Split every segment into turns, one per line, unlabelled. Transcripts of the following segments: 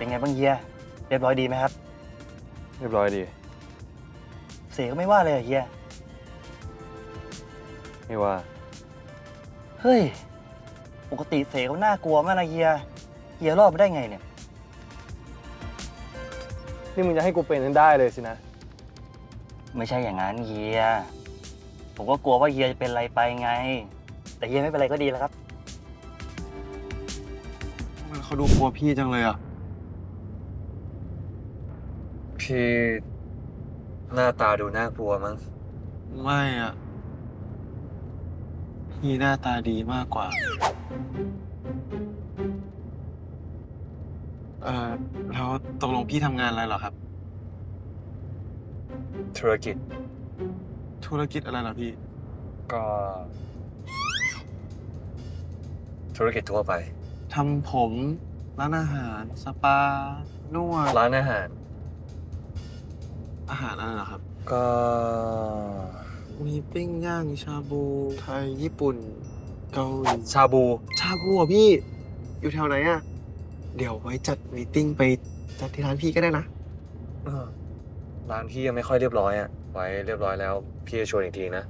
เป็นไงบ้างเฮีย เรียบร้อยดีไหมครับ
เรียบร้อยดี
เสกก็ไม่ว่าเลยอะเฮีย
ไม่ว่า
เฮ้ย ปกติเสกเขาน่ากลัวมากนะเฮีย เฮียรอดมาได้ไงเนี่ย
นี่มึงจะให้กูเป็นให้ได้เลยสินะ
ไม่ใช่อย่างนั้นเฮีย ผมก็กลัวว่าเฮียจะเป็นอะไรไปไง แต่เฮียไม่เป็นไรก็ดีแล้วครับ
มันเขาดูกลัวพี่จังเลยอะ
พี่หน้าตาดูน่ากลัวมั้ง
ไม่อะพี่หน้าตาดีมากกว่า เอ่อ แล้วตกลงพี่ทำงานอะไรเหรอครับ
ธุรกิจ
ธุรกิจอะไรเหรอพี่
ก็ ธุรกิจทั่วไป
ทำผม ร้านอาหาร สปา นวด
ร้านอาหาร
อาหารอะไรเหรอครับ
ก็
มีปิ้งย่างชาบูไทยญี่ปุ่น เกาหลี
ชาบู
ชาบูเหรอะพี่ อยู่แถวไหนอะ เดี๋ยวไว้จัดมีตติ้งไปจัดที่ร้านพี่ก็ได้นะ
เออร้านพี่ยังไม่ค่อยเรียบร้อยอะ ไว้เรียบร้อยแล้ว พี่จะชวนอีกทีนะ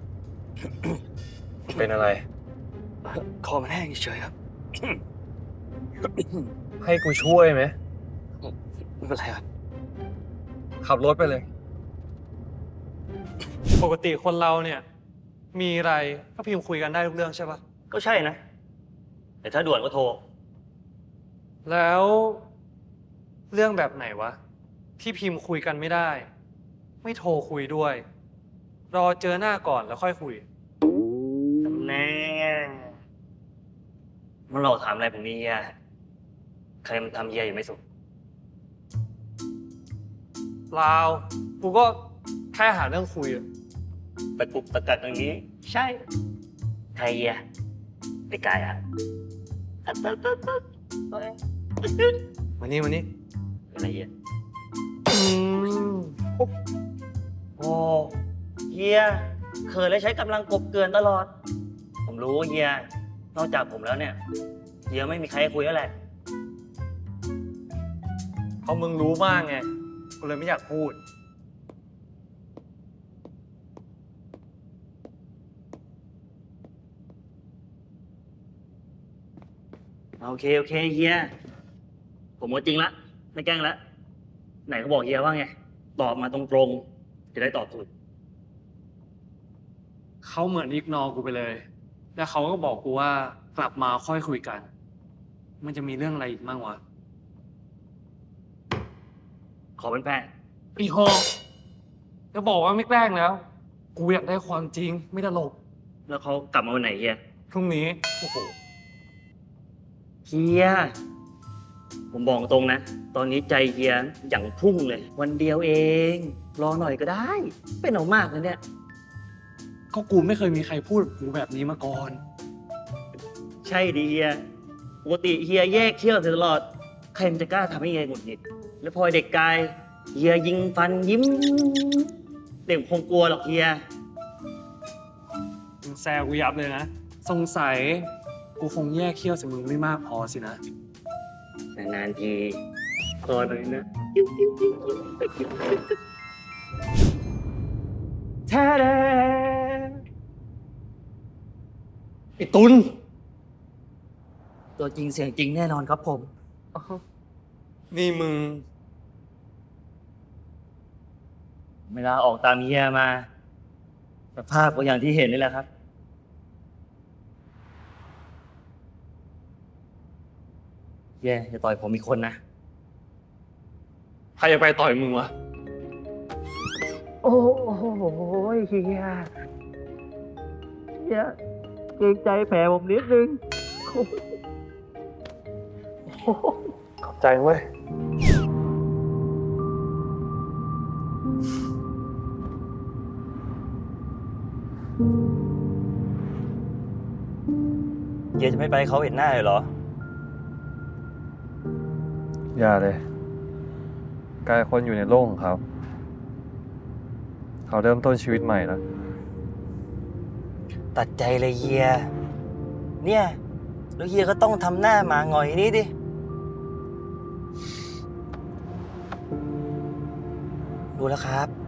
เป็นอะไร
คอมันแห้งเฉยๆครับ
ให้กูช่วยไหม
ไม่เป็นไรครับ
ขับรถไปเลย
ปกติคนเราเนี่ย มีอะไรก็พิมพ์คุยกันได้ทุกเรื่องใช่ปะ
ก็ใช่นะ แต่ถ้าด่วนก็โทร
แล้วเรื่องแบบไหนวะ ที่พิมพ์คุยกันไม่ได้ ไม่โทรคุยด้วย รอเจอหน้าก่อนแล้วค่อยคุย
แน่มันหลอกถามอะไรผมนี่เฮียใครมันทำเฮียอยู่ไม่สุข
ลาวกูก็ แค่หาเรื่องคุยอะ
ตะกุกตะกัดอย่างนี้ ใช่ ใครเฮียไปไกลอะอัดตึ๊ดตึ๊ดตึ๊ดตัวเอง
มานี่มานี่
อะไรเฮีย
อืม
โอ้เฮียเคยและใช้กำลังกบเกินตลอด ผมรู้เฮียนอกจากผมแล้วเนี่ยเฮียไม่มีใครให้คุยแล้วแหละ
เพราะมึงรู้มากไงกูเลยไม่อยากพูด
โอเค โอเคเฮีย ผมว่าจริงละ ไม่แกล้งละ ไหนเขาบอกเฮียว่าไง ตอบมาตรงๆ จะได้ตอบถูก
เขาเหมือนอีกนอกูไปเลย แล้วเขาก็บอกกูว่ากลับมาค่อยคุยกัน มันจะมีเรื่องอะไรอีกบ้างวะ
ขอเป็นแพทย์
อีฮอจะบอกว่าไม่แกล้งแล้ว กูอยากได้ความจริงไม่ตลก
แล้วเขากลับมาวันไหนเฮีย
พรุ่งนี้ โอ้โห
เฮีย ผมบอกตรงนะ ตอนนี้ใจเฮียอย่างพุ่งเลย วันเดียวเอง รอหน่อยก็ได้ เป็นเอามากเลยเนี่ย
ก็กูไม่เคยมีใครพูดกับกูแบบนี้มาก่อน
ใช่ดีเฮีย ปกติเฮียแยกเขี้ยวตลอด ใครมันจะกล้าทำให้เฮียหงุดหงิด แล้วพอเด็กกาย เฮียยิงฟันยิ้ม เด็กคงกลัวหรอกเฮีย
มึงแซวกูยับเลยนะ สงสัย กูคงแยกเขี้ยวจากมึงไม่มากพอสินะ
นานๆทีคอหน่อยนะยิ้วยิ้วยิ้วยิ้วแท้แดไอ้ตุนตัวจริงเสียงจริงแน่นอนครับผม
นี่มึง
เวลาออกตามเฮียมา สภาพก็อย่างที่เห็นนี่แหละครับ เย่อย่าต่อยผมอีกคนนะ
ใครจะไปต่อยมึงวะ
โอ้โหเฮียเฮียเกรงใจแผลผมนิดนึง
ขอบใจเว้ย
เฮียจะไม่ไปเขาเห็นหน้าเลยเหรอ
อย่าเลยกลายคนอยู่ในโลกของเขา เขาเริ่มต้นชีวิตใหม่แล้ว
ตัดใจเลยเฮีย เนี่ยแล้วเฮียก็ต้องทำหน้าหมาหงอยนี้ดิ รู้แล้วครับ